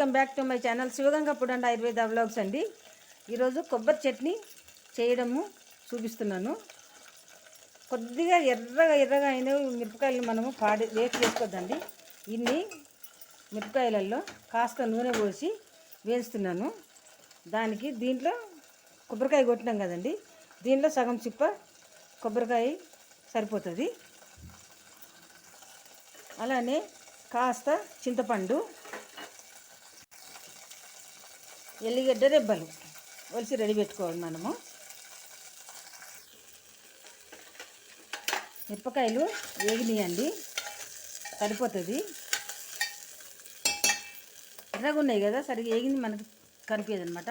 Welcome back to my channel. Shivaganga and Ayurveda vlogs అండి. ఈరోజు కొబ్బరి చట్నీ చేయడము చూపిస్తున్నాను. కొద్దిగా ఎర్రగా ఎర్రగా అయిన మిరపకాయలు మనము పాడి వేస్ట్ చేసుకోవద్దండి ఇన్ని మిరపకాయలలో కాస్త నూనె పోసి వేస్తున్నాను. దానికి దీంట్లో కొబ్బరికాయ కొట్టినాం కదండి. దీంట్లో సగం చిప్ప కొబ్బరికాయ సరిపోతుంది. అలానే కాస్త చింతపండు ఎల్లిగడ్డ రెబ్బలు. ఒలిసి రెడీ పెట్టుకోవాలి మనము. మిరపకాయలు వేగినాయండి. సరిపోతుంది. ఎర్రగా ఉన్నాయి కదా సరిగ్గా వేగింది మనకు కనిపించదు అనమాట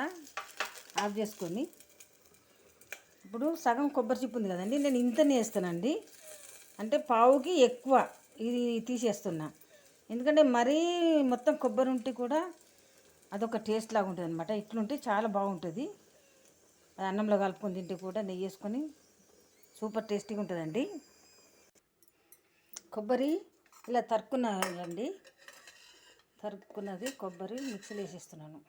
ఆఫ్ చేసుకొని. ఇప్పుడు సగం కొబ్బరి చిప్పు ఉంది కదండి నేను ఇంతనే వేస్తానండి. అంటే పావుకి ఎక్కువ ఇది తీసేస్తున్నా. ఎందుకంటే మరీ మొత్తం కొబ్బరి ఉంటే కూడా అదొక టేస్ట్ లాగా ఉంటుంది అనమాట ఇట్లుంటే చాలా బాగుంటుంది. అది అన్నంలో కలుపుకొని తింటే కూడా నెయ్యి వేసుకొని సూపర్ టేస్టీగా ఉంటుందండి. కొబ్బరి ఇలా తరుక్కున్నానండి. తరుక్కున్నది కొబ్బరి మిక్సీలో వేసేస్తున్నాను.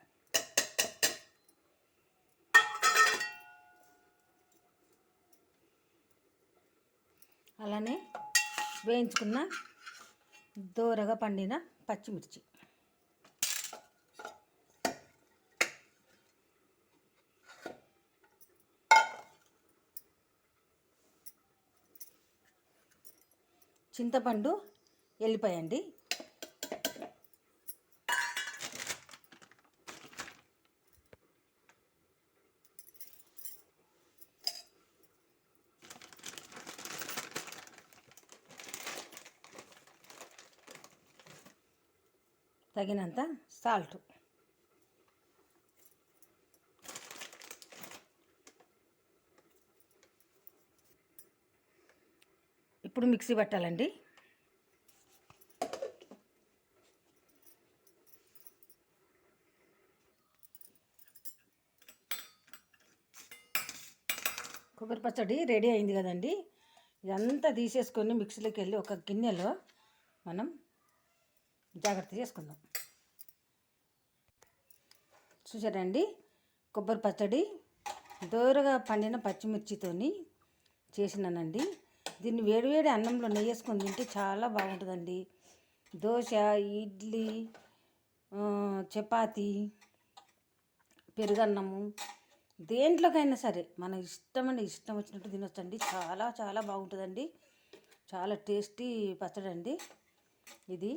అలానే వేయించుకున్న దోరగా పండిన పచ్చిమిర్చి. చింతపండు ఎల్లిపాయ అండి తగినంత సాల్ట్. ఇప్పుడు మిక్సీ పట్టాలండి. కొబ్బరి పచ్చడి రెడీ అయింది కదండి. ఇదంతా తీసేసుకొని మిక్సీలోకి వెళ్ళి ఒక గిన్నెలో మనం జాగ్రత్త చేసుకుందాం. చూసారండి? కొబ్బరి పచ్చడి దోరగా పండిన పచ్చిమిర్చితోని చేసినానండి. దీన్ని వేడివేడి అన్నంలో నెయ్యి వేసుకొని తింటే చాలా బాగుంటుందండి. దోశ ఇడ్లీ చపాతి పెరుగన్నము. దేంట్లోకైనా సరే మన ఇష్టమైన ఇష్టం వచ్చినట్టు తినొచ్చండి. చాలా చాలా బాగుంటుందండి. చాలా టేస్టీ పచ్చడి అండి ఇది.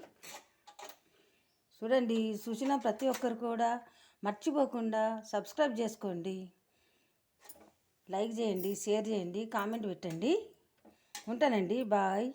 చూడండి చూసిన ప్రతి ఒక్కరు కూడా మర్చిపోకుండా సబ్స్క్రైబ్ చేసుకోండి. లైక్ చేయండి షేర్ చేయండి కామెంట్ పెట్టండి. ఉంటానండి. బాయ్.